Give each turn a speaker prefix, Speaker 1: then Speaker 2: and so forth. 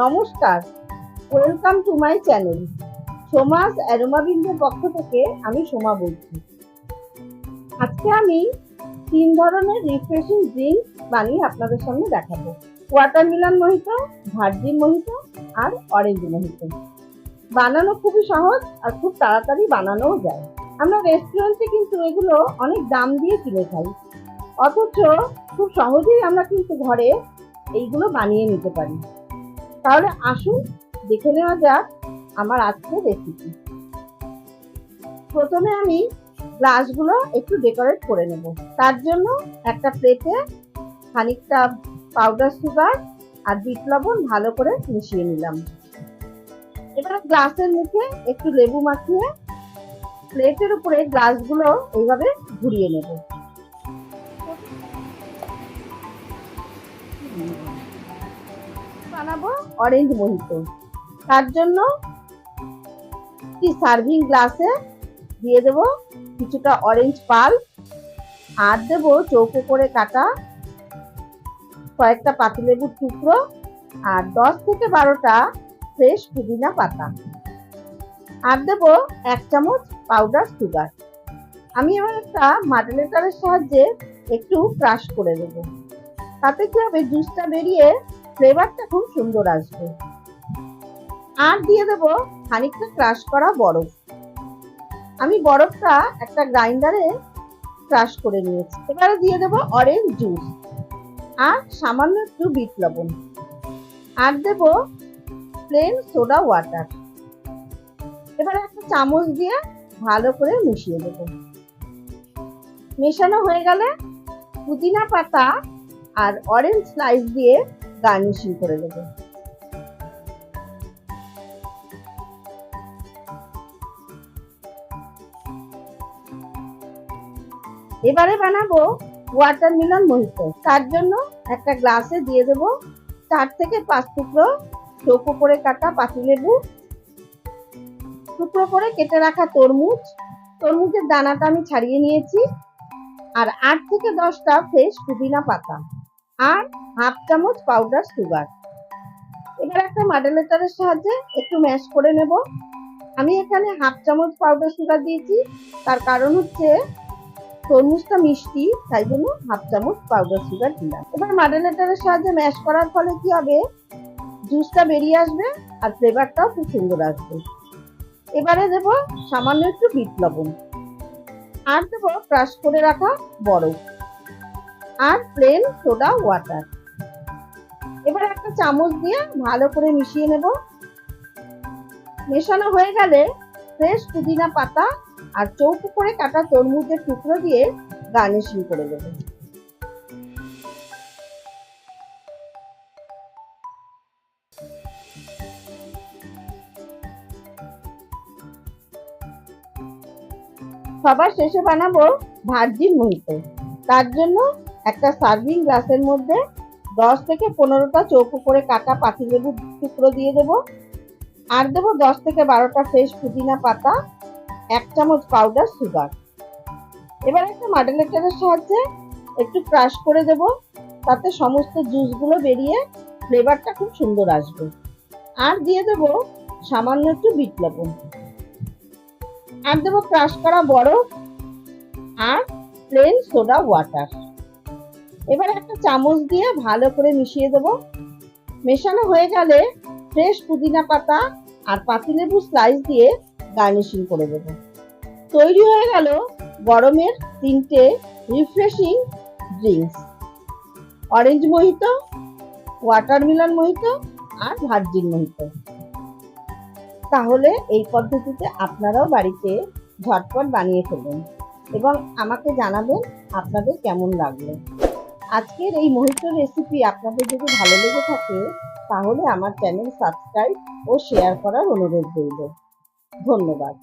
Speaker 1: নমস্কার। Welcome to my channel সোমাস অ্যারোমাবিন্দুর পক্ষ থেকে আমি সোমা বলছি। আজকে আমি তিন ধরনের রিফ্রেশিং ড্রিঙ্ক বানিয়ে আপনাদের সামনে দেখাবো। ওয়াটারমেলন মোহিত ভার্জিন মোহিত আর অরেঞ্জ মোহিত বানানো খুবই সহজ আর খুব তাড়াতাড়ি বানানোও যায়। আমরা রেস্টুরেন্টে কিন্তু এগুলো অনেক দাম দিয়ে কিনে খাই। অথচ খুব সহজেই আমরা কিন্তু ঘরে এইগুলো বানিয়ে নিতে পারি। তাহলে আসুন, দেখে নেওয়া যাক আমার আজকে রেসিপি প্রথমে আমি গ্লাসগুলো একটু ডেকোরেট করে নেব। তার জন্য একটা প্লেটে খানিকটা পাউডার সুগার আর বিট লবণ ভালো করে মিশিয়ে নিলাম। এবার গ্লাসের মুখে একটু লেবু মাখিয়ে প্লেটের উপরে গ্লাসগুলো এইভাবে ঘুরিয়ে নেব। বানাবো অরেঞ্জ মোহিত তার জন্য একটি সার্ভিং গ্লাসে দিয়ে দেব কিছুটা অরেঞ্জ পাল আর দেব চৌকো করে কাটা কয়েকটা পাতিলেবুর টুকরো আর দশ থেকে বারোটা ফ্রেশ পুদিনা পাতা। আর দেব এক চামচ পাউডার সুগার আমি এবার একটা মাডেলেটারের সাহায্যে একটু ক্রাশ করে দেবো তাতে কি হবে? জুসটা বেরিয়ে ফ্লেভারটা খুব সুন্দর আসবে। আর দিয়ে দেবো খানিকটা ক্রাশ করা বরফ। আমি বরফটা একটা গ্রাইন্ডারে ক্রাশ করে নিয়েছি। এবারে দিয়ে দেবো অরেঞ্জ জুস আর সামান্য একটু বিট লবণ। আর দেবো প্লেন সোডা ওয়াটার এবারে একটা চামচ দিয়ে ভালো করে মিশিয়ে দেবো। মেশানো হয়ে গেলে পুদিনা পাতা আর অরেঞ্জ স্লাইস দিয়ে গার্নিশিং করে দেবো। এবারে বানাবো ওয়াটারমেলন মোহিত তার জন্য একটা গ্লাসে দিয়ে দেবো চার থেকে পাঁচ টুকরো চৌকো করে কাটা পাতিলেবু, টুকরো করে কেটে রাখা তরমুজ। তরমুজের দানাটা আমি ছাড়িয়ে নিয়েছি। আর আট থেকে দশটা ফ্রেশ পুদিনা পাতা। আর হাফ চামচ পাউডার সুগার এবার একটা মাডেলেটারের সাহায্যে একটু ম্যাশ করে নেব। আমি এখানে হাফ চামচ পাউডার সুগার দিয়েছি। তার কারণ হচ্ছে তরমুজটা মিষ্টি, তাই জন্য হাফ চামচ পাউডার সুগার দিলাম। এবার মাডেলেটারের সাহায্যে ম্যাশ করার ফলে কি হবে? জুসটা বেরিয়ে আসবে আর ফ্লেভারটাও খুব সুন্দর আসবে। এবারে দেব সামান্য একটু বিট লবণ। আর দেবো ক্রাশ করে রাখা বরফ। আর প্লেন সোডা ওয়াটার এবার একটা চামচ দিয়ে ভালো করে মিশিয়ে নেব। মেশানো হয়ে গেলে ফ্রেশ পুদিনা পাতা আর চৌকো করে কাটা তরমুজের টুকরো দিয়ে গার্নিশিং করে দেবো সবার শেষে বানাবো ভার্জিন মোহিত তার জন্য একটা সার্ভিং গ্লাসের মধ্যে দশ থেকে পনেরোটা চৌকো করে কাটা পাতি পাতিলেবুর টুকরো দিয়ে দেব। আর দেবো দশ থেকে বারোটা ফ্রেশ পুদিনা পাতা, এক চামচ পাউডার সুগার এবার একটা মাডেলেটারের সাহায্যে একটু ক্রাশ করে দেব, তাতে সমস্ত জুসগুলো বেরিয়ে ফ্লেভারটা খুব সুন্দর আসবে। আর দিয়ে দেবো সামান্য একটু বিট লবণ। আর দেবো ক্রাশ করা বরফ আর প্লেন সোডা ওয়াটার এবার একটা চামচ দিয়ে ভালো করে মিশিয়ে দেব। মেশানো হয়ে গেলে ফ্রেশ পুদিনা পাতা আর পাতিলেবু স্লাইস দিয়ে গার্নিশিং করে দেব। তৈরি হয়ে গেল গরমের তিনটে refreshing drinks orange mojito watermelon mojito আর ভার্জিন মোহিত। তাহলে এই পদ্ধতিতে আপনারাও বাড়িতে ঝটপট বানিয়ে ফেলুন এবং আমাকে জানাবেন আপনাদের কেমন লাগল। আজকের এই মোহিত রেসিপি আপনাদের যদি ভালো লেগে থাকে, তাহলে আমার চ্যানেল সাবস্ক্রাইব ও শেয়ার করার অনুরোধ রইল। ধন্যবাদ।